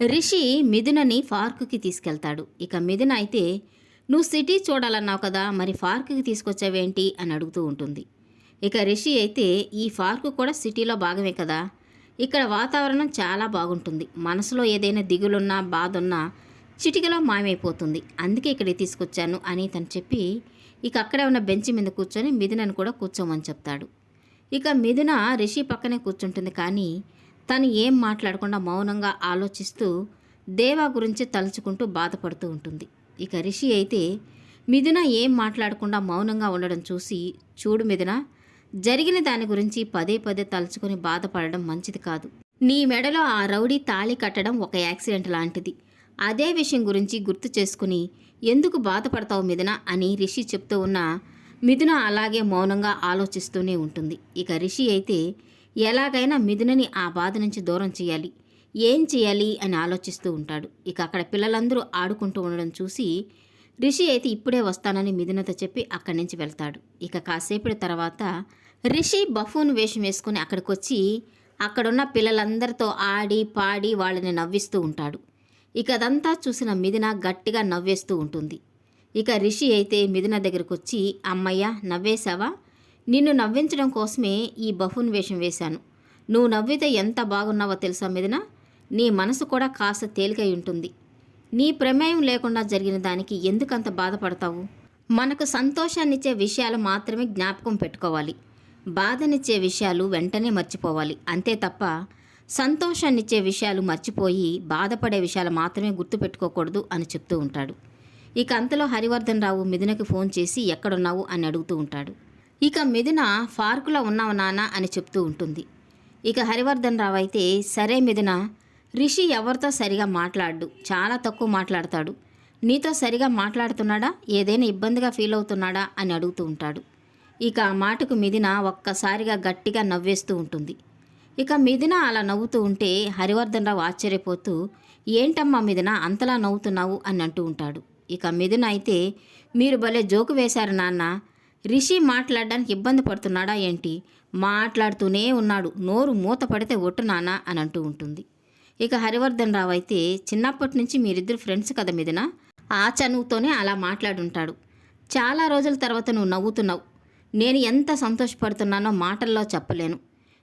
రిషి మిథునని పార్కుకి తీసుకెళ్తాడు. ఇక మిథున అయితే నువ్వు సిటీ చూడాలన్నావు కదా మరి పార్కుకి తీసుకొచ్చావేంటి? అని అడుగుతూ ఉంటుంది. ఇక రిషి అయితే ఈ పార్కు కూడా సిటీలో భాగమే కదా. ఇక్కడ వాతావరణం చాలా బాగుంటుంది. మనసులో ఏదైనా దిగులున్నా బాధ ఉన్నా చిటికలో మాయమైపోతుంది. అందుకే ఇక్కడికి తీసుకొచ్చాను అని తను చెప్పి ఇక అక్కడే ఉన్న బెంచ్ మీద కూర్చొని మిథునను కూడా కూర్చోమని చెప్తాడు. ఇక మిథున రిషి పక్కనే కూర్చుంటుంది. కానీ తను ఏం మాట్లాడకుండా మౌనంగా ఆలోచిస్తూ దేవా గురించి తలుచుకుంటూ బాధపడుతూ ఉంటుంది. ఇక రిషి అయితే మిథున ఏం మాట్లాడకుండా మౌనంగా ఉండడం చూసి చూడు మిథున జరిగిన దాని గురించి పదే పదే తలుచుకొని బాధపడడం మంచిది కాదు. నీ మెడలో ఆ రౌడీ తాళి కట్టడం ఒక యాక్సిడెంట్ లాంటిది. అదే విషయం గురించి గుర్తు చేసుకుని ఎందుకు బాధపడతావు మిథున? అని రిషి చెప్తూ ఉన్నా మిథున అలాగే మౌనంగా ఆలోచిస్తూనే ఉంటుంది. ఇక రిషి అయితే ఎలాగైనా మిథునని ఆ బాధ నుంచి దూరం చేయాలి. ఏం చేయాలి అని ఆలోచిస్తూ ఉంటాడు. ఇక అక్కడ పిల్లలందరూ ఆడుకుంటూ ఉండడం చూసి రిషి అయితే ఇప్పుడే వస్తానని మిథునతో చెప్పి అక్కడి నుంచి వెళ్తాడు. ఇక కాసేపటి తర్వాత రిషి బఫూన్ వేషం వేసుకుని అక్కడికి వచ్చి అక్కడున్న పిల్లలందరితో ఆడి పాడి వాళ్ళని నవ్విస్తూ ఉంటాడు. ఇక అదంతా చూసిన మిథున గట్టిగా నవ్వేస్తూ ఉంటుంది. ఇక రిషి అయితే మిథున దగ్గరకు వచ్చి అమ్మయ్య నవ్వేశావా? నిన్ను నవ్వించడం కోసమే ఈ బఫూన్ వేషం వేశాను. నువ్వు నవ్వితే ఎంత బాగున్నావో తెలుసా మీదన నీ మనసు కూడా కాస్త తేలికై ఉంటుంది. నీ ప్రమేయం లేకుండా జరిగిన దానికి ఎందుకంత బాధపడతావు? మనకు సంతోషాన్నిచ్చే విషయాలు మాత్రమే జ్ఞాపకం పెట్టుకోవాలి. బాధనిచ్చే విషయాలు వెంటనే మర్చిపోవాలి. అంతే తప్ప సంతోషాన్నిచ్చే విషయాలు మర్చిపోయి బాధపడే విషయాలు మాత్రమే గుర్తుపెట్టుకోకూడదు అని చెప్తూ ఉంటాడు. ఇక అంతలో హరివర్ధన్ రావు మిథునకి ఫోన్ చేసి ఎక్కడున్నావు? అని అడుగుతూ ఉంటాడు. ఇక మిథున పార్కులో ఉన్నావు నాన్న అని చెప్తూ ఉంటుంది. ఇక హరివర్ధన్ రావు అయితే సరే మిథున రిషి ఎవరితో సరిగా మాట్లాడు? చాలా తక్కువ మాట్లాడతాడు. నీతో సరిగా మాట్లాడుతున్నాడా? ఏదైనా ఇబ్బందిగా ఫీల్ అవుతున్నాడా? అని అడుగుతూ ఉంటాడు. ఇక ఆ మాటకు మిథున ఒక్కసారిగా గట్టిగా నవ్వేస్తూ ఉంటుంది. ఇక మిథున అలా నవ్వుతూ ఉంటే హరివర్ధన్ రావు ఆశ్చర్యపోతూ ఏంటమ్మా మిథున అంతలా నవ్వుతున్నావు? అని అంటూ ఉంటాడు. ఇక మిథున అయితే మీరు భలే జోకు వేశారు నాన్న. రిషి మాట్లాడడానికి ఇబ్బంది పడుతున్నాడా ఏంటి? మాట్లాడుతూనే ఉన్నాడు. నోరు మూత పడితే ఒట్టు నానా అని అంటూ ఉంటుంది. ఇక హరివర్ధన్ రావు అయితే చిన్నప్పటి నుంచి మీరిద్దరు ఫ్రెండ్స్ కదా మీదన ఆ చనువుతోనే అలా మాట్లాడుంటాడు. చాలా రోజుల తర్వాత నువ్వు నవ్వుతున్నావు. నేను ఎంత సంతోషపడుతున్నానో మాటల్లో చెప్పలేను.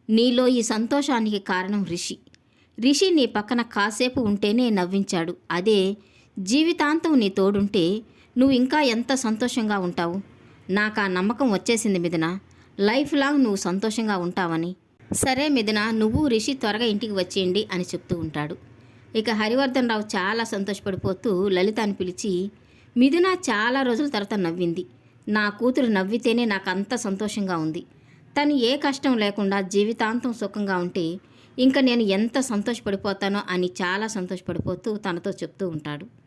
నీలో ఈ సంతోషానికి కారణం రిషి. రిషి నీ పక్కన కాసేపు ఉంటేనే నవ్వించాడు. అదే జీవితాంతం నీ తోడుంటే నువ్వు ఇంకా ఎంత సంతోషంగా ఉంటావు? నాకు ఆ నమ్మకం వచ్చేసింది మిథున. లైఫ్ లాంగ్ నువ్వు సంతోషంగా ఉంటావని. సరే మిథున నువ్వు రిషి త్వరగా ఇంటికి వచ్చేయండి అని చెప్తూ ఉంటాడు. ఇక హరివర్ధన్ రావు చాలా సంతోషపడిపోతూ లలిత పిలిచి మిథున చాలా రోజుల తర్వాత నవ్వింది. నా కూతురు నవ్వితేనే నాకు అంత సంతోషంగా ఉంది. తను ఏ కష్టం లేకుండా జీవితాంతం సుఖంగా ఉంటే ఇంకా నేను ఎంత సంతోషపడిపోతానో అని చాలా సంతోషపడిపోతూ తనతో చెప్తూ ఉంటాడు.